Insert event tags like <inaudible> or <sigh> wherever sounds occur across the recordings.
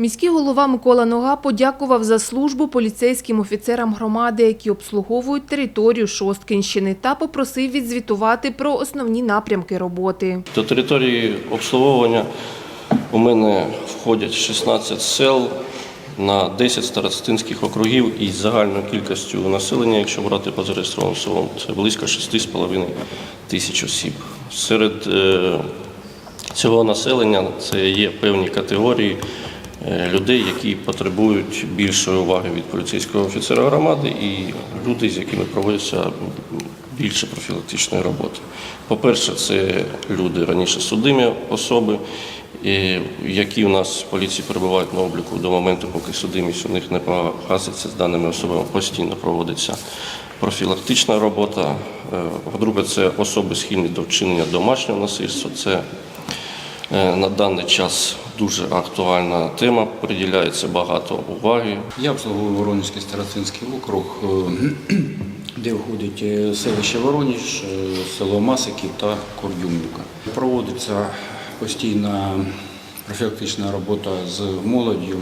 Міський голова Микола Нога подякував за службу поліцейським офіцерам громади, які обслуговують територію Шосткинщини, та попросив відзвітувати про основні напрямки роботи. До території обслуговування у мене входять 16 сел на 10 старостинських округів із загальною кількістю населення, якщо брати по зареєстрованим селам, це близько 6,5 тисяч осіб. Серед е, цього населення це є певні категорії людей, які потребують більшої уваги від поліцейського офіцера громади і люди, з якими проводиться більше профілактичної роботи. По-перше, це люди раніше судимі особи, е, які у нас в поліції перебувають на обліку до моменту, поки судимість у них не погаситься з даними особами, постійно проводиться профілактична робота. Е, По-друге, це особи схильні до вчинення домашнього насильства. Це е, на даний час дуже актуальна тема, приділяється багато уваги. Я обслуговую Воронежський старостинський округ, е, <clears throat> де входить е, селище Вороніж, е, село Масиків та Кордюмівка. Проводиться постійна профілактична робота з молоддю.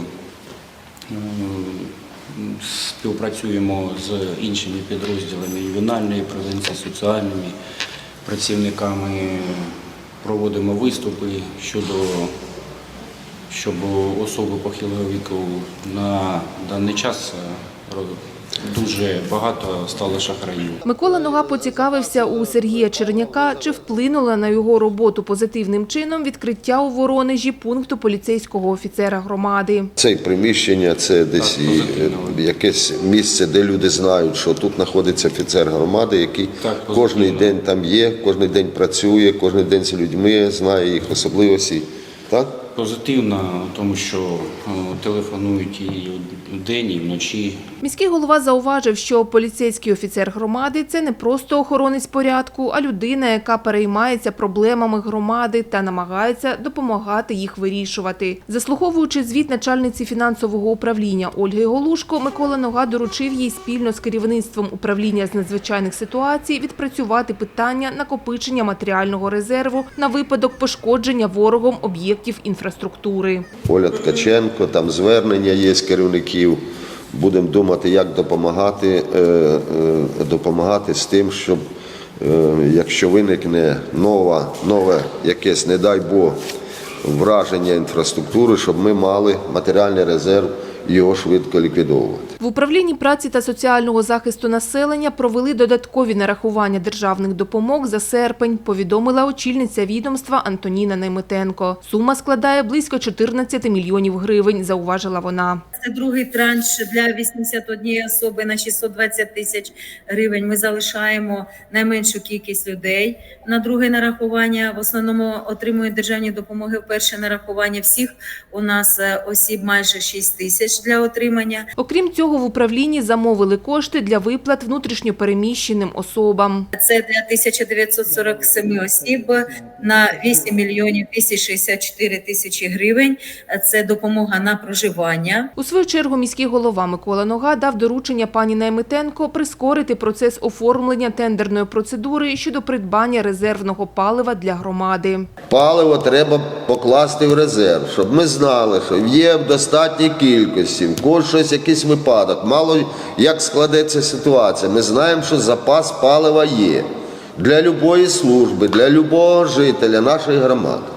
Співпрацюємо з іншими підрозділами ювенальної превенції, соціальними працівниками, проводимо виступи щодо щоб особи похилого віку на даний час е, дуже багато стало шахраїв. Микола Нога поцікавився у Сергія Черняка, чи вплинуло на його роботу позитивним чином відкриття у Воронежі пункту поліцейського офіцера громади. Це приміщення, це десь і, е, якесь місце, де люди знають, що тут знаходиться офіцер громади, який Так, кожен день там є, кожен день працює, кожен день з людьми, знає їх особливості. Так? Позитивно, тому що е, телефонують і вдень, і вночі. Міський голова зауважив, що поліцейський офіцер громади це не просто охоронець порядку, а людина, яка переймається проблемами громади та намагається допомагати їх вирішувати. Заслуховуючи звіт начальниці фінансового управління Ольги Голушко, Микола Нога доручив їй спільно з керівництвом управління з надзвичайних ситуацій відпрацювати питання накопичення матеріального резерву на випадок пошкодження ворогом об'єктів інфраструктури. Оля Ткаченко, там звернення є з керівників. Будемо думати, як допомагати, е, е, допомагати з тим, щоб е, якщо виникне нова, нове якесь, не дай Бог, враження інфраструктури, щоб ми мали матеріальний резерв його швидко ліквідовувати. В управлінні праці та соціального захисту населення провели додаткові нарахування державних допомог за серпень, повідомила очільниця відомства Антоніна Найметенко. Сума складає близько 14 мільйонів гривень, зауважила вона. Це другий транш для 81 особи на 620 тисяч гривень. Ми залишаємо найменшу кількість людей на друге нарахування. В основному отримують державні допомоги. Перше нарахування всіх у нас е, осіб майже 6 тисяч для отримання. Окрім цього, в управлінні замовили кошти для виплат внутрішньопереміщеним особам. Це для 1947 осіб на 8 мільйонів 264 тисячі гривень. Це допомога на проживання. У свою чергу міський голова Микола Нога дав доручення пані Найметенко прискорити процес оформлення тендерної процедури щодо придбання резервного палива для громади. Паливо треба покласти в резерв, щоб ми знали, що є в достатній кількості, щось якийсь випадок. Мало як складеться ситуація. Ми знаємо, що запас палива є для любої служби, для любого жителя нашої громади.